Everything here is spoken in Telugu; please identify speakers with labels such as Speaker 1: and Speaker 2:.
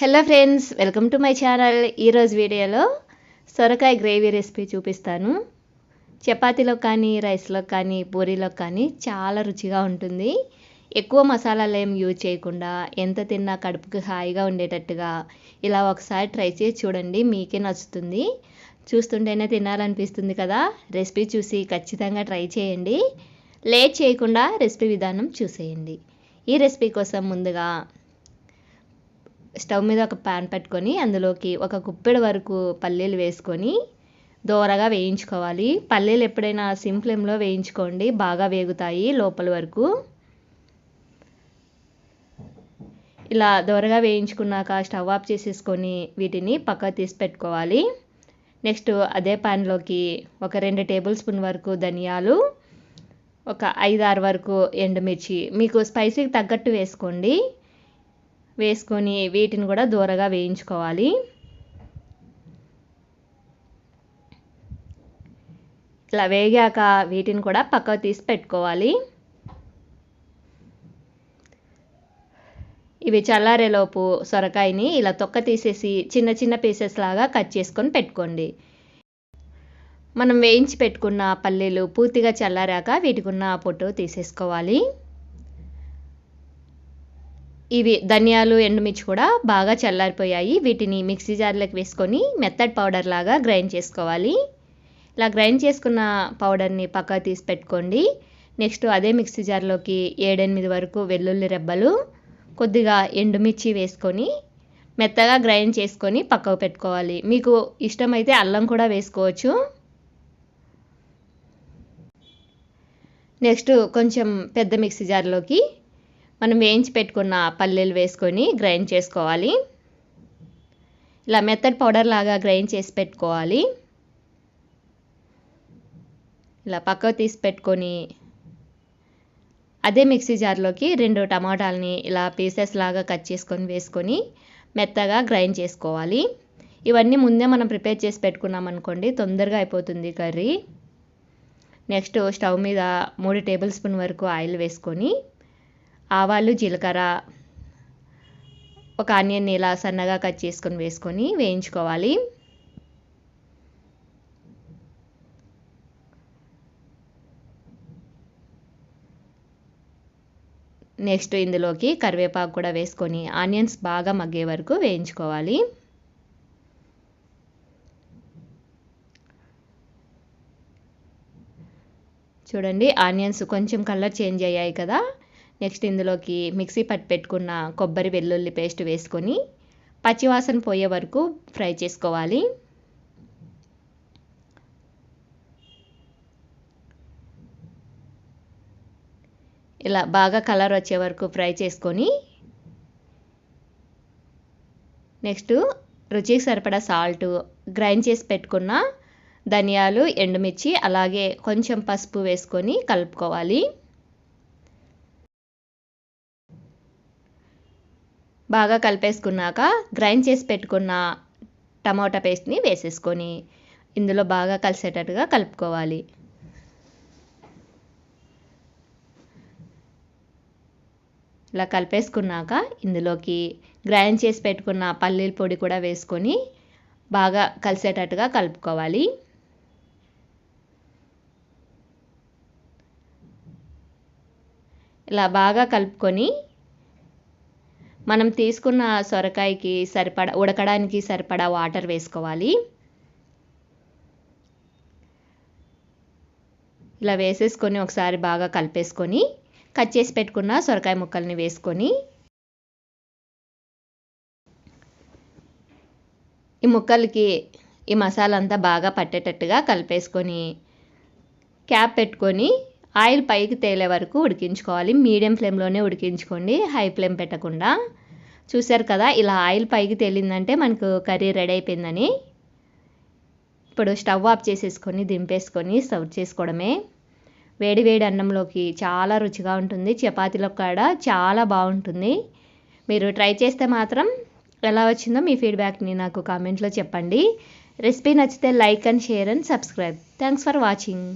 Speaker 1: Hello friends welcome to my channel ఈరోజు వీడియోలో సొరకాయ గ్రేవీ రెసిపీ చూపిస్తాను. చపాతీలో కానీ రైస్లో కానీ పూరీలో కానీ చాలా రుచిగా ఉంటుంది. ఎక్కువ మసాలాలు ఏం యూజ్ చేయకుండా ఎంత తిన్నా కడుపుకి హాయిగా ఉండేటట్టుగా ఇలా ఒకసారి ట్రై చేసి చూడండి మీకే నచ్చుతుంది. చూస్తుంటేనే తినాలనిపిస్తుంది కదా. రెసిపీ చూసి ఖచ్చితంగా ట్రై చేయండి. లేట్ చేయకుండా రెసిపీ విధానం చూసేయండి. ఈ రెసిపీ కోసం ముందుగా స్టవ్ మీద ఒక పాన్ పెట్టుకొని అందులోకి ఒక గుప్పెడు వరకు పల్లీలు వేసుకొని దోరగా వేయించుకోవాలి. పల్లీలు ఎప్పుడైనా సిమ్ ఫ్లేమ్లో వేయించుకోండి. బాగా వేగుతాయి లోపల వరకు. ఇలా దోరగా వేయించుకున్నాక స్టవ్ ఆఫ్ చేసేసుకొని వీటిని పక్క తీసి పెట్టుకోవాలి. నెక్స్ట్ అదే ప్యాన్లోకి ఒక రెండు టేబుల్ స్పూన్ వరకు ధనియాలు ఒక ఐదు ఆరు వరకు ఎండుమిర్చి. మీకు స్పైసీకి తగ్గట్టు వేసుకోండి. వేసుకొని వీటిని కూడా దూరగా వేయించుకోవాలి. ఇట్లా వేగాక వీటిని కూడా పక్కకు తీసి పెట్టుకోవాలి. ఇవి చల్లారేలోపు సొరకాయని ఇలా తొక్క తీసేసి చిన్న చిన్న పీసెస్ లాగా కట్ చేసుకొని పెట్టుకోండి. మనం వేయించి పెట్టుకున్న పల్లీలు పూర్తిగా చల్లారాక వీటికి ఉన్న పొట్టు తీసేసుకోవాలి. ఇవి ధనియాలు ఎండుమిర్చి కూడా బాగా చల్లారిపోయాయి. వీటిని మిక్సీ జార్లోకి వేసుకొని మెత్తడ్ పౌడర్ లాగా గ్రైండ్ చేసుకోవాలి. ఇలా గ్రైండ్ చేసుకున్న పౌడర్ని పక్క తీసి పెట్టుకోండి. నెక్స్ట్ అదే మిక్సీ జార్లోకి ఏడెనిమిది వరకు వెల్లుల్లి రెబ్బలు కొద్దిగా ఎండుమిర్చి వేసుకొని మెత్తగా గ్రైండ్ చేసుకొని పక్కకు పెట్టుకోవాలి. మీకు ఇష్టమైతే అల్లం కూడా వేసుకోవచ్చు. నెక్స్ట్ కొంచెం పెద్ద మిక్సీ జార్లోకి మనం వేయించి పెట్టుకున్న పల్లీలు వేసుకొని గ్రైండ్ చేసుకోవాలి. ఇలా మెత్తడ్ పౌడర్ లాగా గ్రైండ్ చేసి పెట్టుకోవాలి. ఇలా పక్కకు తీసి పెట్టుకొని అదే మిక్సీ జార్లోకి రెండు టమాటాలని ఇలా పీసెస్ లాగా కట్ చేసుకొని వేసుకొని మెత్తగా గ్రైండ్ చేసుకోవాలి. ఇవన్నీ ముందే మనం ప్రిపేర్ చేసి పెట్టుకున్నాం అనుకోండి తొందరగా అయిపోతుంది కర్రీ. నెక్స్ట్ స్టవ్ మీద మూడు టేబుల్ స్పూన్ వరకు ఆయిల్ వేసుకొని ఆవాలు జీలకర్ర ఒక ఆనియన్ ఇలా సన్నగా కట్ చేసుకొని వేసుకొని వేయించుకోవాలి. నెక్స్ట్ ఇందులోకి కరివేపాకు కూడా వేసుకొని ఆనియన్స్ బాగా మగ్గే వరకు వేయించుకోవాలి. చూడండి ఆనియన్స్ కొంచెం కలర్ చేంజ్ అయ్యాయి కదా. నెక్స్ట్ ఇందులోకి మిక్సీ పట్టి పెట్టుకున్న కొబ్బరి వెల్లుల్లి పేస్ట్ వేసుకొని పచ్చివాసన పోయే వరకు ఫ్రై చేసుకోవాలి. ఇలా బాగా కలర్ వచ్చే వరకు ఫ్రై చేసుకొని నెక్స్ట్ రుచికి సరిపడా సాల్ట్ గ్రైండ్ చేసి పెట్టుకున్న ధనియాలు ఎండుమిర్చి అలాగే కొంచెం పసుపు వేసుకొని కలుపుకోవాలి. బాగా కలిపేసుకున్నాక గ్రైండ్ చేసి పెట్టుకున్న టమాటా పేస్ట్ని వేసేసుకొని ఇందులో బాగా కలిసేటట్టుగా కలుపుకోవాలి. ఇలా కలిపేసుకున్నాక ఇందులోకి గ్రైండ్ చేసి పెట్టుకున్న పల్లీల పొడి కూడా వేసుకొని బాగా కలిసేటట్టుగా కలుపుకోవాలి. ఇలా బాగా కలుపుకొని మనం తీసుకున్న సొరకాయకి సరిపడా ఉడకడానికి సరిపడా వాటర్ వేసుకోవాలి. ఇలా వేసేసుకొని ఒకసారి బాగా కలిపేసుకొని కట్ చేసి పెట్టుకున్న సొరకాయ ముక్కల్ని వేసుకొని ఈ ముక్కలకి ఈ మసాలా అంతా బాగా పట్టేటట్టుగా కలిపేసుకొని క్యాప్ పెట్టుకొని ఆయిల్ పైకి తేలే వరకు ఉడికించుకోవాలి. మీడియం ఫ్లేమ్లోనే ఉడికించుకోండి. హై ఫ్లేమ్ పెట్టకుండా. చూసారు కదా ఇలా ఆయిల్ పైకి తేలిందంటే మనకు కర్రీ రెడీ అయిపోయిందని. ఇప్పుడు స్టవ్ ఆఫ్ చేసేసుకొని దింపేసుకొని సర్వ్ చేసుకోవడమే. వేడి వేడి అన్నంలోకి చాలా రుచిగా ఉంటుంది. చపాతీలో కూడా చాలా బాగుంటుంది. మీరు ట్రై చేస్తే మాత్రం ఎలా వచ్చిందో మీ ఫీడ్బ్యాక్ని నాకు కామెంట్లో చెప్పండి. రెసిపీ నచ్చితే like and share and subscribe. Thanks for watching.